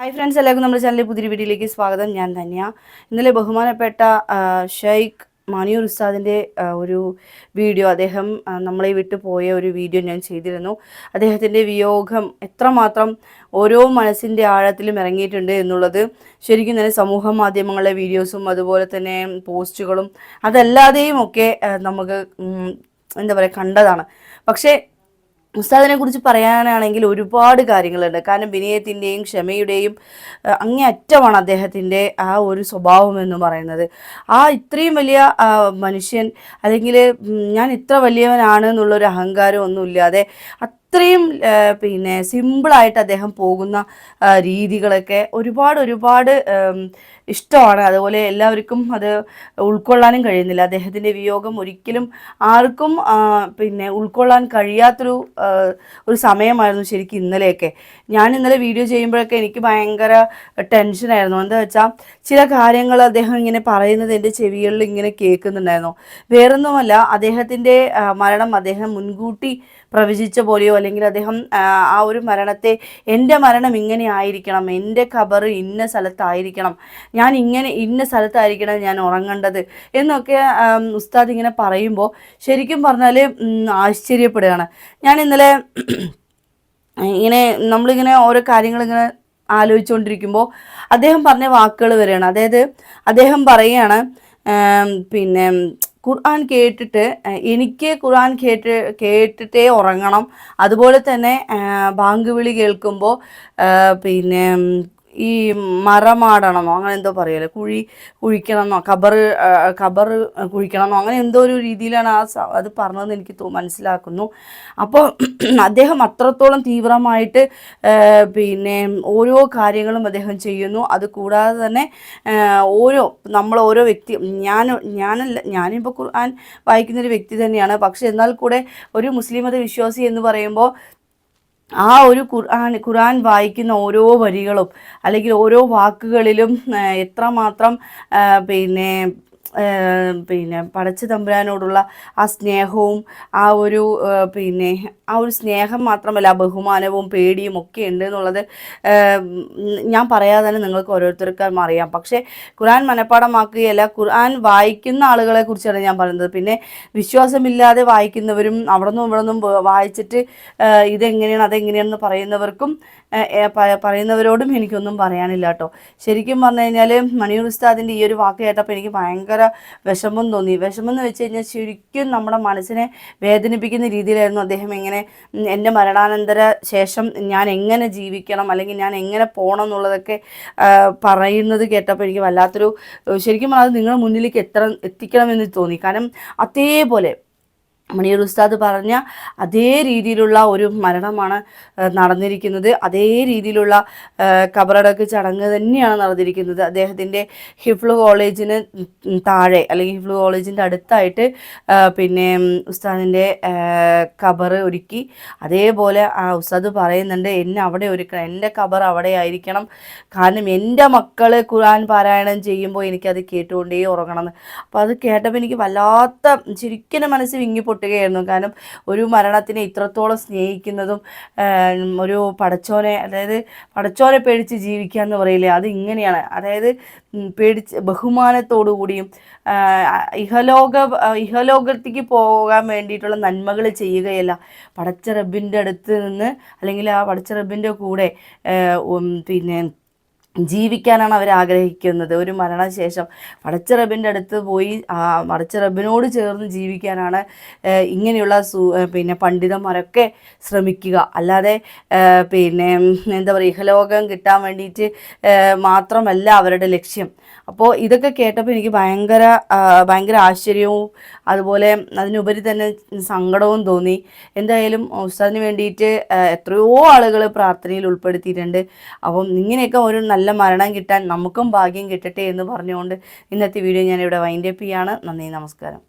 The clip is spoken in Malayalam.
ഹായ് ഫ്രണ്ട്സ് എല്ലാവർക്കും നമ്മുടെ ചാനലിൽ പുതിയ വീഡിയോയിലേക്ക് സ്വാഗതം. ഞാൻ തന്നെയാണ് ഇന്നലെ ബഹുമാനപ്പെട്ട ഷെയ്ഖ് മാനിയൂർ ഉസ്താദിന്റെ ഒരു വീഡിയോ അദ്ദേഹം നമ്മളെ വിട്ടു പോയ ഒരു വീഡിയോ ഞാൻ ചെയ്തിരുന്നു. അദ്ദേഹത്തിന്റെ വിയോഗം എത്രമാത്രം ഓരോ മനസ്സിന്റെ ആഴത്തിലും ഇറങ്ങിയിട്ടുണ്ട് എന്നുള്ളത് ശരിക്കും തന്നെ സമൂഹ മാധ്യമങ്ങളിലെ വീഡിയോസും അതുപോലെ തന്നെ പോസ്റ്റുകളും അതല്ലാതെയും ഒക്കെ നമുക്ക് എന്താ പറയുക കണ്ടതാണ്. പക്ഷേ ഉസ്താദിനെ കുറിച്ച് പറയാനാണെങ്കിൽ ഒരുപാട് കാര്യങ്ങളുണ്ട്. കാരണം വിനയത്തിന്റെയും ക്ഷമയുടെയും അങ്ങേയറ്റമാണ് അദ്ദേഹത്തിന്റെ ആ ഒരു സ്വഭാവം എന്ന് പറയുന്നത്. ആ ഇത്രയും വലിയ മനുഷ്യൻ അല്ലെങ്കിൽ ഞാൻ ഇത്ര വലിയവനാണ് എന്നുള്ളൊരു അഹങ്കാരം ഒന്നുമില്ലാതെ അത്രയും പിന്നെ സിമ്പിളായിട്ട് അദ്ദേഹം പോകുന്ന രീതികളൊക്കെ ഒരുപാട് ഒരുപാട് ഇഷ്ടമാണ്. അതുപോലെ എല്ലാവർക്കും അത് ഉൾക്കൊള്ളാനും കഴിയുന്നില്ല. അദ്ദേഹത്തിന്റെ വിയോഗം ഒരിക്കലും ആർക്കും പിന്നെ ഉൾക്കൊള്ളാൻ കഴിയാത്തൊരു ഒരു സമയമായിരുന്നു ശരിക്കും ഇന്നലെയൊക്കെ. ഞാൻ ഇന്നലെ വീഡിയോ ചെയ്യുമ്പോഴൊക്കെ എനിക്ക് ഭയങ്കര ടെൻഷനായിരുന്നു എന്താ വെച്ചാൽ ചില കാര്യങ്ങൾ അദ്ദേഹം ഇങ്ങനെ പറയുന്നത് എന്റെ ചെവികളിൽ ഇങ്ങനെ കേൾക്കുന്നുണ്ടായിരുന്നു. വേറൊന്നുമല്ല അദ്ദേഹത്തിന്റെ മരണം അദ്ദേഹം മുൻകൂട്ടി പ്രവചിച്ച പോലെയോ അല്ലെങ്കിൽ അദ്ദേഹം ആ ഒരു മരണത്തെ എന്റെ മരണം ഇങ്ങനെ ആയിരിക്കണം എന്റെ ഖബർ ഇന്ന സ്ഥലത്തായിരിക്കണം. ഞാൻ ഇങ്ങനെ ഇന്ന സ്ഥലത്തായിരിക്കണം ഞാൻ ഉറങ്ങേണ്ടത് എന്നൊക്കെ ഉസ്താദ് ഇങ്ങനെ പറയുമ്പോൾ ശരിക്കും പറഞ്ഞാൽ ആശ്ചര്യപ്പെടുകയാണ്. ഞാൻ ഇന്നലെ ഇങ്ങനെ നമ്മളിങ്ങനെ ഓരോ കാര്യങ്ങളിങ്ങനെ ആലോചിച്ചുകൊണ്ടിരിക്കുമ്പോൾ അദ്ദേഹം പറഞ്ഞ വാക്കുകൾ വരികയാണ് അതായത് അദ്ദേഹം പറയുകയാണ് പിന്നെ ഖുർആൻ കേട്ടിട്ട് എനിക്ക് ഖുർആൻ കേട്ട് കേട്ടിട്ടേ ഉറങ്ങണം. അതുപോലെ തന്നെ ബാങ്ക് വിളി കേൾക്കുമ്പോൾ പിന്നെ ഈ മറമാടണമെന്നോ അങ്ങനെ എന്തോ പറയല്ലേ കുഴി കുഴിക്കണമെന്നോ കബർ കബർ കുഴിക്കണമെന്നോ അങ്ങനെ എന്തോ ഒരു രീതിയിലാണ് ആ അത് പറഞ്ഞതെന്ന് എനിക്ക് മനസ്സിലാക്കുന്നു. അപ്പോൾ അദ്ദേഹം അത്രത്തോളം തീവ്രമായിട്ട് പിന്നെ ഓരോ കാര്യങ്ങളും അദ്ദേഹം ചെയ്യുന്നു. അത് കൂടാതെ തന്നെ ഓരോ നമ്മൾ ഓരോ വ്യക്തി ഞാൻ ഞാനല്ല ഞാനിപ്പോൾ ഖുർആൻ വായിക്കുന്നൊരു വ്യക്തി തന്നെയാണ്. പക്ഷേ എന്നാൽ കൂടെ ഒരു മുസ്ലിം മത വിശ്വാസി എന്ന് പറയുമ്പോൾ ആ ഒരു ഖുർആൻ ഖുർആൻ വായിക്കുന്ന ഓരോ വരികളും അല്ലെങ്കിൽ ഓരോ വാക്കുകളിലും എത്രമാത്രം പിന്നെ പിന്നെ പടച്ച തമ്പുരാനോടുള്ള ആ സ്നേഹവും ആ ഒരു പിന്നെ ആ ഒരു സ്നേഹം മാത്രമല്ല ബഹുമാനവും പേടിയും ഒക്കെ ഉണ്ട് എന്നുള്ളത് ഞാൻ പറയാതെ തന്നെ നിങ്ങൾക്ക് ഓരോരുത്തർക്കും അറിയാം. പക്ഷേ ഖുർആൻ മനഃപ്പാടമാക്കുകയല്ല ഖുർആൻ വായിക്കുന്ന ആളുകളെ കുറിച്ചാണ് ഞാൻ പറയുന്നത്. പിന്നെ വിശ്വാസമില്ലാതെ വായിക്കുന്നവരും അവിടെ നിന്നും ഇവിടെ നിന്നും വായിച്ചിട്ട് ഇതെങ്ങനെയാണ് അതെങ്ങനെയാണെന്ന് പറയുന്നവർക്കും പറയുന്നവരോടും എനിക്കൊന്നും പറയാനില്ല കേട്ടോ. ശരിക്കും പറഞ്ഞു കഴിഞ്ഞാൽ മണിയൂർ ഉസ്താദിന്റെ ഈ ഒരു വാക്ക് കേട്ടപ്പോൾ എനിക്ക് ഭയങ്കര വിഷമം തോന്നി. വിഷമം എന്ന് വെച്ച് കഴിഞ്ഞാൽ ശരിക്കും നമ്മുടെ മനസ്സിനെ വേദനിപ്പിക്കുന്ന രീതിയിലായിരുന്നു അദ്ദേഹം എങ്ങനെ എന്റെ മരണാനന്തര ശേഷം ഞാൻ എങ്ങനെ ജീവിക്കണം അല്ലെങ്കിൽ ഞാൻ എങ്ങനെ പോകണം എന്നുള്ളതൊക്കെ പറയുന്നത് കേട്ടപ്പോൾ എനിക്ക് വല്ലാത്തൊരു ശരിക്കും പറഞ്ഞാൽ നിങ്ങളുടെ മുന്നിലേക്ക് എത്ര എത്തിക്കണമെന്ന് തോന്നി. കാരണം അതേപോലെ മണിയൂർ ഉസ്താദ് പറഞ്ഞ അതേ രീതിയിലുള്ള ഒരു മരണമാണ് നടന്നിരിക്കുന്നത്. അതേ രീതിയിലുള്ള കബറടക്ക് ചടങ്ങ് തന്നെയാണ് നടന്നിരിക്കുന്നത്. അദ്ദേഹത്തിന്റെ ഹിഫ്ലു കോളേജിന് താഴെ അല്ലെങ്കിൽ ഹിഫ്ലു കോളേജിന്റെ അടുത്തായിട്ട് പിന്നെ ഉസ്താദിന്റെ കബറ് ഒരുക്കി. അതേപോലെ ആ ഉസ്താദ് പറയുന്നുണ്ട് എന്നെ അവിടെ ഒരുക്കണം എന്റെ കബർ അവിടെ ആയിരിക്കണം. കാരണം എന്റെ മക്കൾ ഖുർആൻ പാരായണം ചെയ്യുമ്പോൾ എനിക്കത് കേട്ടുകൊണ്ടേ ഉറങ്ങണം. അപ്പോൾ അത് കേട്ടപ്പോൾ എനിക്ക് വല്ലാത്ത ശരിക്കും മനസ്സ് വിങ്ങി പൊട്ടുകയായിരുന്നു കാരണം ഒരു മരണത്തിനെ ഇത്രത്തോളം സ്നേഹിക്കുന്നതും ഒരു പടച്ചോനെ അതായത് പടച്ചോനെ പേടിച്ച് ജീവിക്കുക എന്ന് പറയില്ലേ അത് ഇങ്ങനെയാണ്. അതായത് പേടിച്ച് ബഹുമാനത്തോടു കൂടിയും ഇഹലോക ഇഹലോകത്തേക്ക് പോകാൻ വേണ്ടിയിട്ടുള്ള നന്മകൾ ചെയ്യുകയല്ല. പടച്ച റബ്ബിന്റെ അടുത്ത് നിന്ന് അല്ലെങ്കിൽ ആ പടച്ച റബ്ബിന്റെ കൂടെ പിന്നെ ജീവിക്കാനാണ് അവർ ആഗ്രഹിക്കുന്നത്. ഒരു മരണശേഷം പടച്ച അടുത്ത് പോയി പടച്ച റബ്ബിനോട് ചേർന്ന് ജീവിക്കാനാണ് ഇങ്ങനെയുള്ള സു പിന്നെ പണ്ഡിതന്മാരൊക്കെ ശ്രമിക്കുക. അല്ലാതെ പിന്നെ എന്താ പറയുക ഇഹലോകം കിട്ടാൻ വേണ്ടിയിട്ട് മാത്രമല്ല അവരുടെ ലക്ഷ്യം. അപ്പോൾ ഇതൊക്കെ കേട്ടപ്പോൾ എനിക്ക് ഭയങ്കര ഭയങ്കര ആശ്ചര്യവും അതുപോലെ അതിനുപരി തന്നെ സങ്കടവും തോന്നി. എന്തായാലും ഉസ്താദിന് വേണ്ടിയിട്ട് എത്രയോ ആളുകൾ പ്രാർത്ഥനയിൽ ഉൾപ്പെടുത്തിയിട്ടുണ്ട്. അപ്പം ഇങ്ങനെയൊക്കെ ഒരു നല്ല മരണം കിട്ടാൻ നമുക്കും ഭാഗ്യം കിട്ടട്ടെ എന്ന് പറഞ്ഞുകൊണ്ട് ഇന്നത്തെ വീഡിയോ ഞാനിവിടെ വൈൻഡപ്പ് ചെയ്യാണ്. നന്ദി നമസ്കാരം.